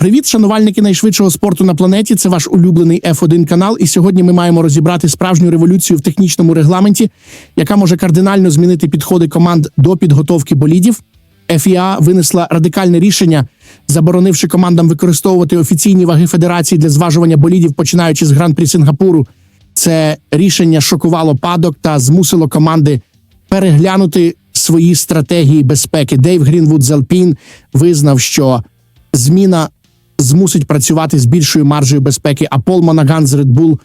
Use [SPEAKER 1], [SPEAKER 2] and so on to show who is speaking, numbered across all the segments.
[SPEAKER 1] Привіт, шанувальники найшвидшого спорту на планеті. Це ваш улюблений F1 канал. І сьогодні ми маємо розібрати справжню революцію в технічному регламенті, яка може кардинально змінити підходи команд до підготовки болідів. FIA винесла радикальне рішення, заборонивши командам використовувати офіційні ваги федерації для зважування болідів, починаючи з гран-прі Сингапуру. Це рішення шокувало падок та змусило команди переглянути свої стратегії безпеки. Дейв Грінвуд з Alpine визнав, що зміна змусить працювати з більшою маржею безпеки. А Пол Монаган з Red Bull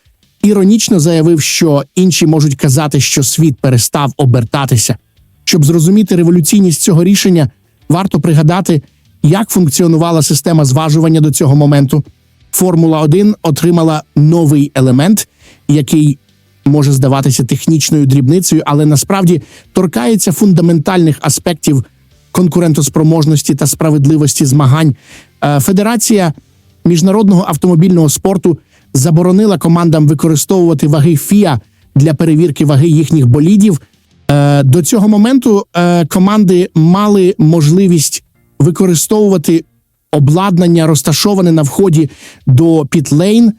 [SPEAKER 1] іронічно заявив, що інші можуть казати, що світ перестав обертатися. Щоб зрозуміти революційність цього рішення, варто пригадати, як функціонувала система зважування до цього моменту. Формула 1 отримала новий елемент, який може здаватися технічною дрібницею, але насправді торкається фундаментальних аспектів конкурентоспроможності та справедливості змагань. Е, Федерація міжнародного автомобільного спорту заборонила командам використовувати ваги ФІА для перевірки ваги їхніх болідів. Е, До цього моменту е, команди мали можливість використовувати обладнання, розташоване на вході до пітлейн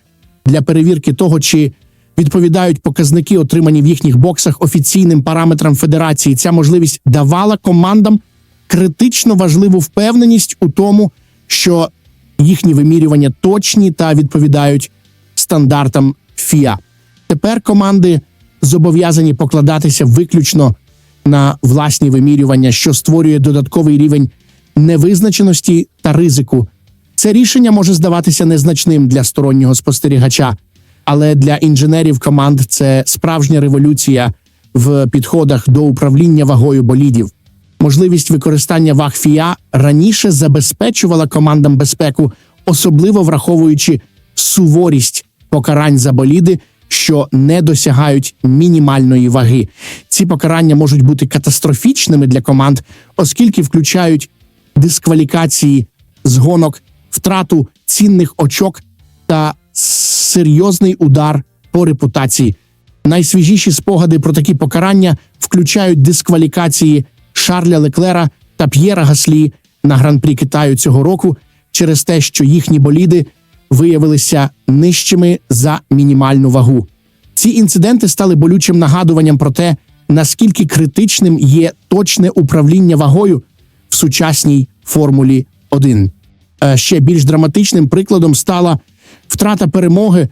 [SPEAKER 1] для перевірки того, чи відповідають показники, отримані в їхніх боксах офіційним параметрам федерації. Ця можливість давала командам критично важливу впевненість у тому, що їхні вимірювання точні та відповідають стандартам ФІА. Тепер команди зобов'язані покладатися виключно на власні вимірювання, що створює додатковий рівень невизначеності та ризику. Це рішення може здаватися незначним для стороннього спостерігача, але для інженерів команд це справжня революція в підходах до управління вагою болідів. Можливість використання ваг ФІА раніше забезпечувала командам безпеку, особливо враховуючи суворість покарань за боліди, що не досягають мінімальної ваги. Ці покарання можуть бути катастрофічними для команд, оскільки включають дисквалікації з гонок, втрату цінних очок та серйозний удар по репутації. Найсвіжіші спогади про такі покарання включають дисквалікації Шарля Леклера та П'єра Гаслі на гран-прі Китаю цього року через те, що їхні боліди виявилися нижчими за мінімальну вагу. Ці інциденти стали болючим нагадуванням про те, наскільки критичним є точне управління вагою в сучасній Формулі 1. Е, Ще більш драматичним прикладом стала втрата перемоги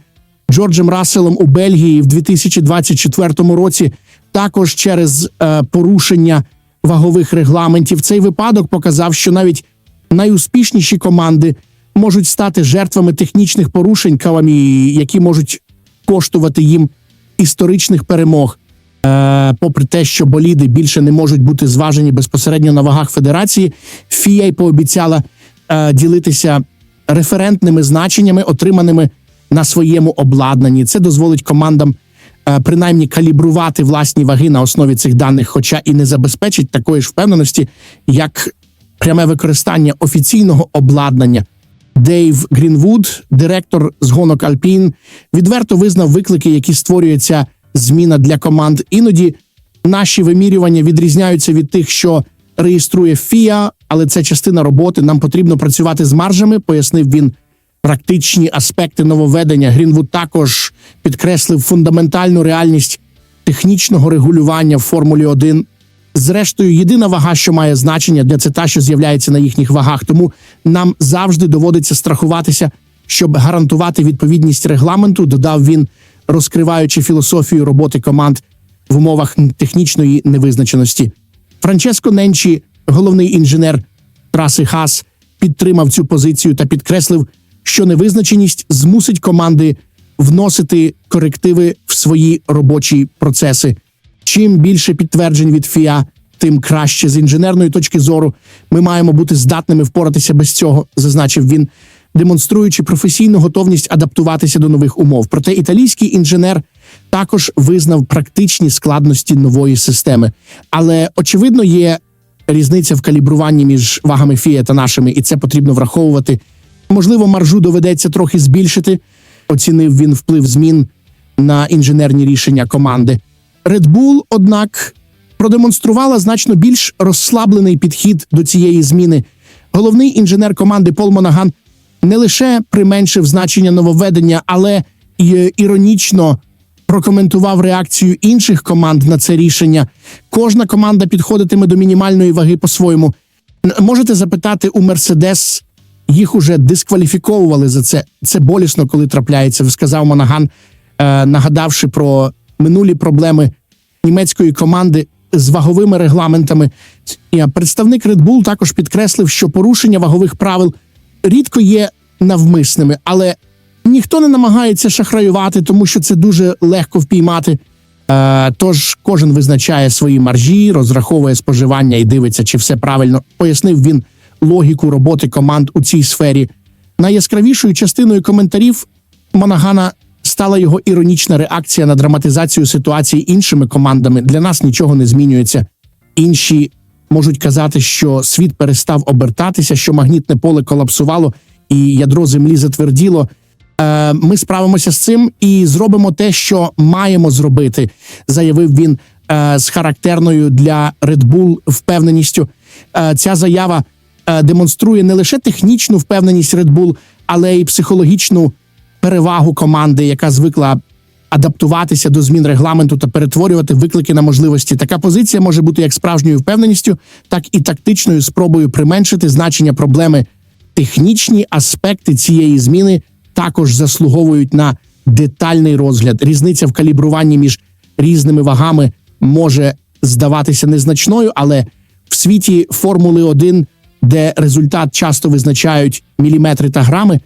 [SPEAKER 1] Джорджем Расселом у Бельгії в 2024 році, також через е, порушення вагових регламентів. Цей випадок показав, що навіть найуспішніші команди можуть стати жертвами технічних порушень, каламі, які можуть коштувати їм історичних перемог. Е, попри те, що боліди більше не можуть бути зважені безпосередньо на вагах федерації, FIA пообіцяла е, ділитися референтними значеннями, отриманими на своєму обладнанні. Це дозволить командам принаймні калібрувати власні ваги на основі цих даних, хоча і не забезпечить такої ж впевненості, як пряме використання офіційного обладнання. Дейв Грінвуд, директор з гонок Альпін, відверто визнав виклики, які створює ця зміна для команд. Іноді наші вимірювання відрізняються від тих, що реєструє ФІА, але це частина роботи. Нам потрібно працювати з маржами, пояснив він. Практичні аспекти нововведення Грінвуд також підкреслив фундаментальну реальність технічного регулювання в Формулі 1 Зрештою, єдина вага, що має значення, де це та, що з'являється на їхніх вагах. Тому нам завжди доводиться страхуватися, щоб гарантувати відповідність регламенту. Додав він, розкриваючи філософію роботи команд в умовах технічної невизначеності. Франческо Ненчі, головний інженер траси Хас, підтримав цю позицію та підкреслив, що невизначеність змусить команди вносити корективи в свої робочі процеси. Чим більше підтверджень від ФІА, тим краще з інженерної точки зору. Ми маємо бути здатними впоратися без цього, зазначив він, демонструючи професійну готовність адаптуватися до нових умов. Проте італійський інженер також визнав практичні складності нової системи. Але очевидно є різниця в калібруванні між вагами ФІА та нашими, і це потрібно враховувати. Можливо, маржу доведеться трохи збільшити. Оцінив він вплив змін на інженерні рішення команди. Red Bull, однак, продемонструвала значно більш розслаблений підхід до цієї зміни. Головний інженер команди Пол Монаган не лише применшив значення нововведення, але й іронічно прокоментував реакцію інших команд на це рішення. Кожна команда підходитиме до мінімальної ваги по-своєму. Можете запитати у Мерседес, їх уже дискваліфіковували за це. Це болісно, коли трапляється, сказав Монаган, е, нагадавши про минулі проблеми німецької команди з ваговими регламентами. Представник Red Bull також підкреслив, що порушення вагових правил рідко є навмисними, але ніхто не намагається шахраювати, тому що це дуже легко впіймати. Е, тож кожен визначає свої маржі, розраховує споживання і дивиться, чи все правильно. Пояснив він логіку роботи команд у цій сфері. Найяскравішою частиною коментарів Монагана стала його іронічна реакція на драматизацію ситуації іншими командами. Для нас нічого не змінюється. Інші можуть казати, що світ перестав обертатися, що магнітне поле колапсувало і ядро землі затверділо. Е, ми справимося з цим і зробимо те, що маємо зробити, заявив він е, з характерною для Red Bull впевненістю. Е, ця заява демонструє не лише технічну впевненість Red Bull, але й психологічну перевагу команди, яка звикла адаптуватися до змін регламенту та перетворювати виклики на можливості. Така позиція може бути як справжньою впевненістю, так і тактичною спробою применшити значення проблеми. Технічні аспекти цієї зміни також заслуговують на детальний розгляд. Різниця в калібруванні між різними вагами може здаватися незначною, але в світі Формули 1, де результат часто визначають міліметри та грами,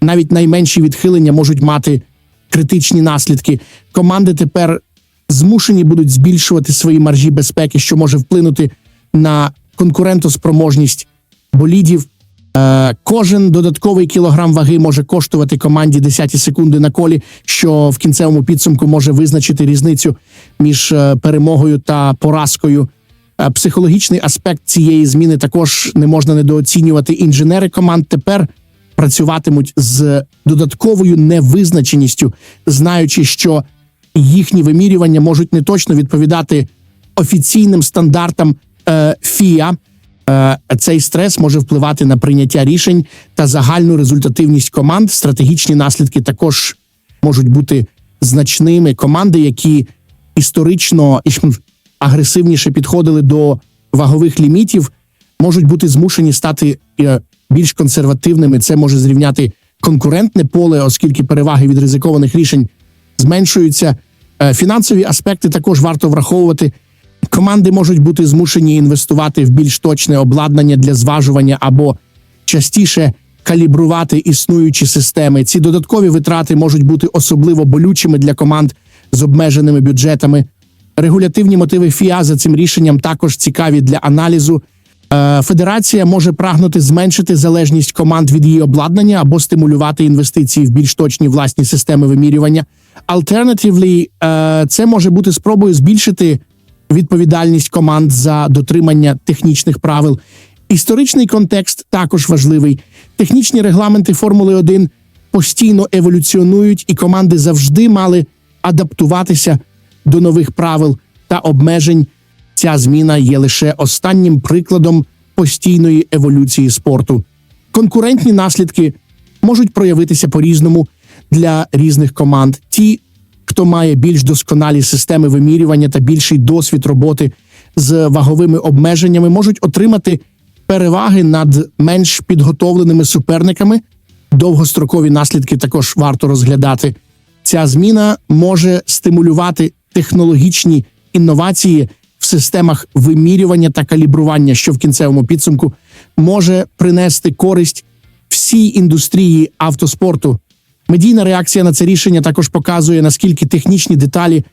[SPEAKER 1] навіть найменші відхилення можуть мати критичні наслідки. Команди тепер змушені будуть збільшувати свої маржі безпеки, що може вплинути на конкурентоспроможність болідів. Е, кожен додатковий кілограм ваги може коштувати команді десяті секунди на колі, що в кінцевому підсумку може визначити різницю між е, перемогою та поразкою. Е, Психологічний аспект цієї зміни також не можна недооцінювати. Інженери команд тепер працюватимуть з додатковою невизначеністю, знаючи, що їхні вимірювання можуть не точно відповідати офіційним стандартам е, ФІА. Е, Цей стрес може впливати на прийняття рішень та загальну результативність команд. Стратегічні наслідки також можуть бути значними. Команди, які історично агресивніше підходили до вагових лімітів, можуть бути змушені стати е, більш консервативними. Це може зрівняти конкурентне поле, оскільки переваги від ризикованих рішень зменшуються. Е, Фінансові аспекти також варто враховувати. Команди можуть бути змушені інвестувати в більш точне обладнання для зважування або частіше калібрувати існуючі системи. Ці додаткові витрати можуть бути особливо болючими для команд з обмеженими бюджетами. Регулятивні мотиви ФІА за цим рішенням також цікаві для аналізу. Е, Федерація може прагнути зменшити залежність команд від її обладнання або стимулювати інвестиції в більш точні власні системи вимірювання. Alternatively, е, це може бути спробою збільшити відповідальність команд за дотримання технічних правил. Історичний контекст також важливий. Технічні регламенти Формули 1 постійно еволюціонують, і команди завжди мали адаптуватися до нових правил та обмежень. Ця зміна є лише останнім прикладом постійної еволюції спорту. Конкурентні наслідки можуть проявитися по-різному для різних команд. Ті, хто має більш досконалі системи вимірювання та більший досвід роботи з ваговими обмеженнями, можуть отримати переваги над менш підготовленими суперниками. Довгострокові наслідки також варто розглядати. Ця зміна може стимулювати технологічні інновації в системах вимірювання та калібрування, що в кінцевому підсумку може принести користь всій індустрії автоспорту. Медійна реакція на це рішення також показує, наскільки технічні деталі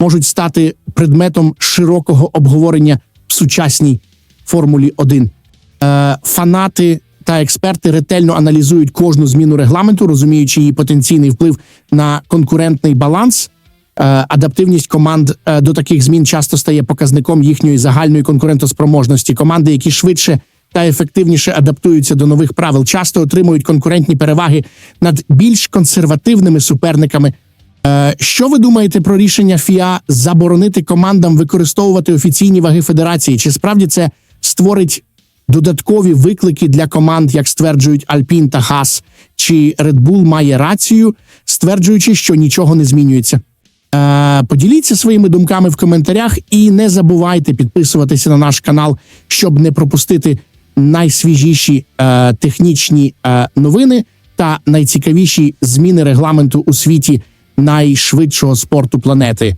[SPEAKER 1] можуть стати предметом широкого обговорення в сучасній Формулі 1. Е, фанати та експерти ретельно аналізують кожну зміну регламенту, розуміючи її потенційний вплив на конкурентний баланс. Е, Адаптивність команд е, до таких змін часто стає показником їхньої загальної конкурентоспроможності. Команди, які швидше та ефективніше адаптуються до нових правил, часто отримують конкурентні переваги над більш консервативними суперниками. Е, Що ви думаєте про рішення ФІА заборонити командам використовувати офіційні ваги федерації? Чи справді це створить додаткові виклики для команд, як стверджують Альпін та Хас, чи Red Bull має рацію, стверджуючи, що нічого не змінюється. Е, поділіться своїми думками в коментарях і не забувайте підписуватися на наш канал, щоб не пропустити найсвіжіші е, технічні е, новини та найцікавіші зміни регламенту у світі найшвидшого спорту планети.